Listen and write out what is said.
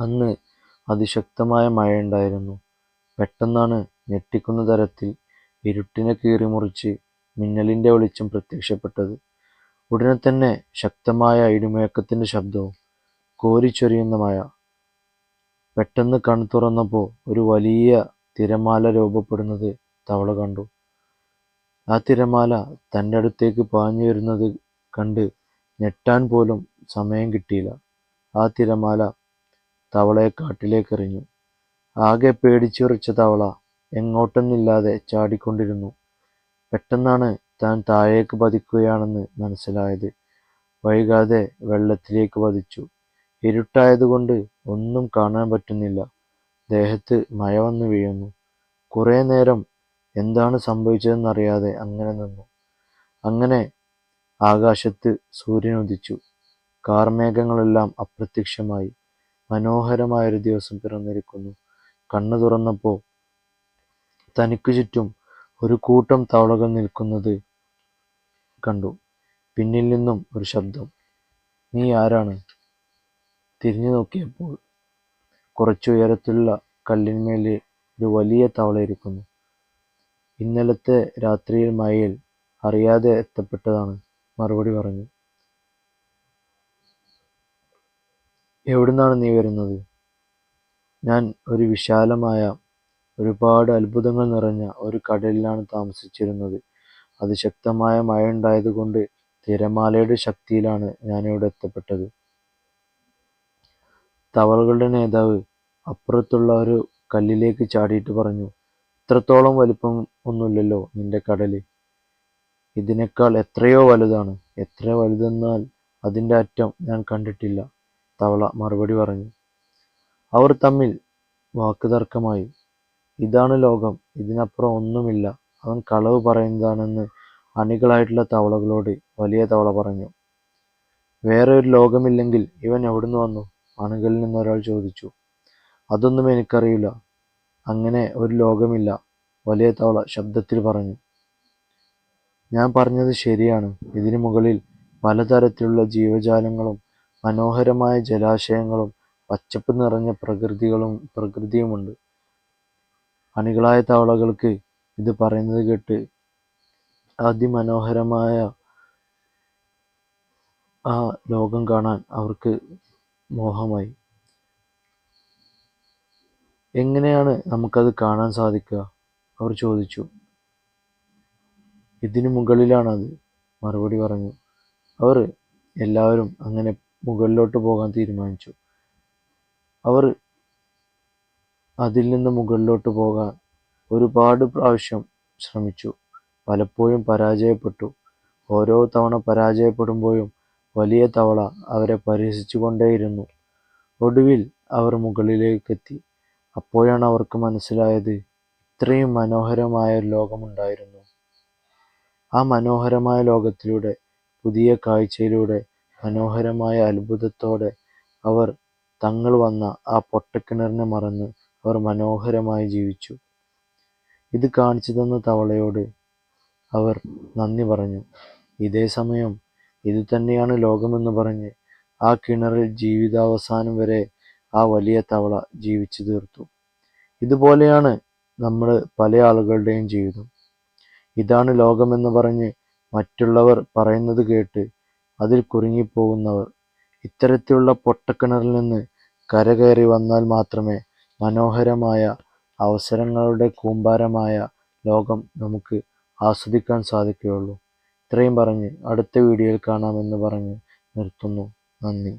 അന്ന് അതിശക്തമായ മഴയുണ്ടായിരുന്നു. പെട്ടെന്നാണ് ഞെട്ടിക്കുന്ന തരത്തിൽ ഇരുട്ടിനെ കീറിമുറിച്ച് മിന്നലിന്റെ വെളിച്ചം പ്രത്യക്ഷപ്പെട്ടത്. ഉടനെ തന്നെ ശക്തമായ ഇടിമുഴക്കത്തിന്റെ ശബ്ദവും കോരിച്ചൊരിയുന്ന മഴ. പെട്ടെന്ന് തുറന്നപ്പോൾ ഒരു വലിയ തിരമാല രൂപപ്പെടുന്നത് തവള കണ്ടു. ആ തിരമാല തന്റെ അടുത്തേക്ക് പാഞ്ഞു വരുന്നത് കണ്ട് ഞെട്ടാൻ പോലും സമയം കിട്ടിയില്ല. ആ തിരമാല തവളയെ കാട്ടിലേക്ക് എറിഞ്ഞു. ആകെ പേടിച്ചുവിറച്ച തവള എങ്ങോട്ടെന്നില്ലാതെ ചാടിക്കൊണ്ടിരുന്നു. പെട്ടെന്നാണ് താൻ താഴേക്ക് പതിക്കുകയാണെന്ന് മനസ്സിലായത്. വൈകാതെ വെള്ളത്തിലേക്ക് പതിച്ചു. ഇരുട്ടായതുകൊണ്ട് ഒന്നും കാണാൻ പറ്റുന്നില്ല. ദേഹത്ത് മഴ വന്നു വീഴുന്നു. കുറേ നേരം എന്താണ് സംഭവിച്ചതെന്നറിയാതെ അങ്ങനെ നിന്നു. അങ്ങനെ ആകാശത്ത് സൂര്യനുദിച്ചു. കാർമേഘങ്ങളെല്ലാം അപ്രത്യക്ഷമായി. മനോഹരമായൊരു ദിവസം പിറന്നിരിക്കുന്നു. കണ്ണു തുറന്നപ്പോൾ തനിക്ക് ചുറ്റും ഒരു കൂട്ടം തവളകൾ നിൽക്കുന്നത് കണ്ടു. പിന്നിൽ നിന്നും ഒരു ശബ്ദം "നീ ആരാണ്? " തിരിഞ്ഞു നോക്കിയപ്പോൾ കുറച്ചുയരത്തിലുള്ള കല്ലിന്മേൽ ഒരു വലിയ തവള ഇരിക്കുന്നു. "ഇന്നലത്തെ രാത്രിയിൽ മഴയിൽ അറിയാതെ എത്തപ്പെട്ടതാണ്. " മറുപടി പറഞ്ഞു. "എവിടുന്നാണ് നീ വരുന്നത്? " "ഞാൻ ഒരു വിശാലമായ, ഒരുപാട് അത്ഭുതങ്ങൾ നിറഞ്ഞ ഒരു കടലിലാണ് താമസിച്ചിരുന്നത്. അതിശക്തമായ മഴയുണ്ടായതുകൊണ്ട് തിരമാലയുടെ ശക്തിയിലാണ് ഞാനിവിടെ എത്തപ്പെട്ടത്. " തവളകളുടെ നേതാവ് അപ്പുറത്തുള്ള ഒരു കല്ലിലേക്ക് ചാടിയിട്ട് പറഞ്ഞു. "ഇത്രത്തോളം വലിപ്പം ഒന്നുമില്ലല്ലോ നിന്റെ കടൽ. ഇതിനേക്കാൾ എത്രയോ വലുതാണ്. " "എത്ര വലുതെന്നാൽ അതിന്റെ അറ്റം ഞാൻ കണ്ടിട്ടില്ല. " തവള മറുപടി പറഞ്ഞു. അവർ തമ്മിൽ വാക്കുതർക്കമായി. "ഇതാണ് ലോകം. ഇതിനപ്പുറം ഒന്നുമില്ല. " "അവൻ കളവ് പറയുന്നതാണെന്ന് അണികളായിട്ടുള്ള തവളകളോട് വലിയ തവള പറഞ്ഞു. "വേറെ ഒരു ലോകമില്ലെങ്കിൽ ഇവൻ എവിടുന്ന് വന്നു? " അണികളിൽ നിന്നൊരാൾ ചോദിച്ചു. "അതൊന്നും എനിക്കറിയില്ല. അങ്ങനെ ഒരു ലോകമില്ല. " വലിയ തവള ശബ്ദത്തിൽ പറഞ്ഞു. "ഞാൻ പറഞ്ഞത് ശരിയാണ്. ഇതിനു മുകളിൽ പലതരത്തിലുള്ള ജീവജാലങ്ങളും മനോഹരമായ ജലാശയങ്ങളും പച്ചപ്പ് നിറഞ്ഞ പ്രകൃതികളും പ്രകൃതിയുമുണ്ട്. " അണികളായ തവളകൾക്ക് ഇത് പറയുന്നത് കേട്ട് അതിമനോഹരമായ ആ ലോകം കാണാൻ അവർക്ക് മോഹമായി. "എങ്ങനെയാണ് നമുക്കത് കാണാൻ സാധിക്കുക? " അവർ ചോദിച്ചു. ഇതിനു മുകളിലാണത് അത്. " മറുപടി പറഞ്ഞു. അവർ എല്ലാവരും അങ്ങനെ മുകളിലോട്ട് പോകാൻ തീരുമാനിച്ചു. അവർ അതിൽ നിന്ന് മുകളിലോട്ട് പോകാൻ ഒരുപാട് പ്രാവശ്യം ശ്രമിച്ചു. പലപ്പോഴും പരാജയപ്പെട്ടു. ഓരോ തവണ പരാജയപ്പെടുമ്പോഴും വലിയ തവള അവരെ പരിഹസിച്ചുകൊണ്ടേയിരുന്നു. ഒടുവിൽ അവർ മുകളിലേക്കെത്തി. അപ്പോഴാണ് അവർക്ക് മനസ്സിലായത് ഇത്രയും മനോഹരമായ ഒരു ലോകമുണ്ടായിരുന്നു. ആ മനോഹരമായ ലോകത്തിലൂടെ, പുതിയ കാഴ്ചയിലൂടെ, മനോഹരമായ അത്ഭുതത്തോടെ അവർ തങ്ങൾ വന്ന ആ പൊട്ടക്കിണറിനെ മറന്ന് അവർ മനോഹരമായി ജീവിച്ചു. ഇത് കാണിച്ചു തന്ന തവളയോട് അവർ നന്ദി പറഞ്ഞു. ഇതേ സമയം ഇത് തന്നെയാണ് ലോകമെന്ന് പറഞ്ഞ് ആ കിണറിൽ ജീവിതാവസാനം വരെ ആ വലിയ തവള ജീവിച്ചു തീർത്തു. ഇതുപോലെയാണ് നമ്മൾ പല ആളുകളുടെയും ജീവിതം. ഇതാണ് ലോകമെന്ന് പറഞ്ഞ് മറ്റുള്ളവർ പറയുന്നത് കേട്ട് അതിൽ കുടുങ്ങിപ്പോകുന്നവർ. ഇത്തരത്തിലുള്ള പൊട്ടക്കിണറിൽ നിന്ന് കരകയറി വന്നാൽ മാത്രമേ മനോഹരമായ അവസരങ്ങളുടെ കൂമ്പാരമായ ലോകം നമുക്ക് ആസ്വദിക്കാൻ സാധിക്കുകയുള്ളൂ. ഇത്രയും പറഞ്ഞ് അടുത്ത വീഡിയോയിൽ കാണാം എന്ന് പറഞ്ഞ് നിർത്തുന്നു. നന്ദി.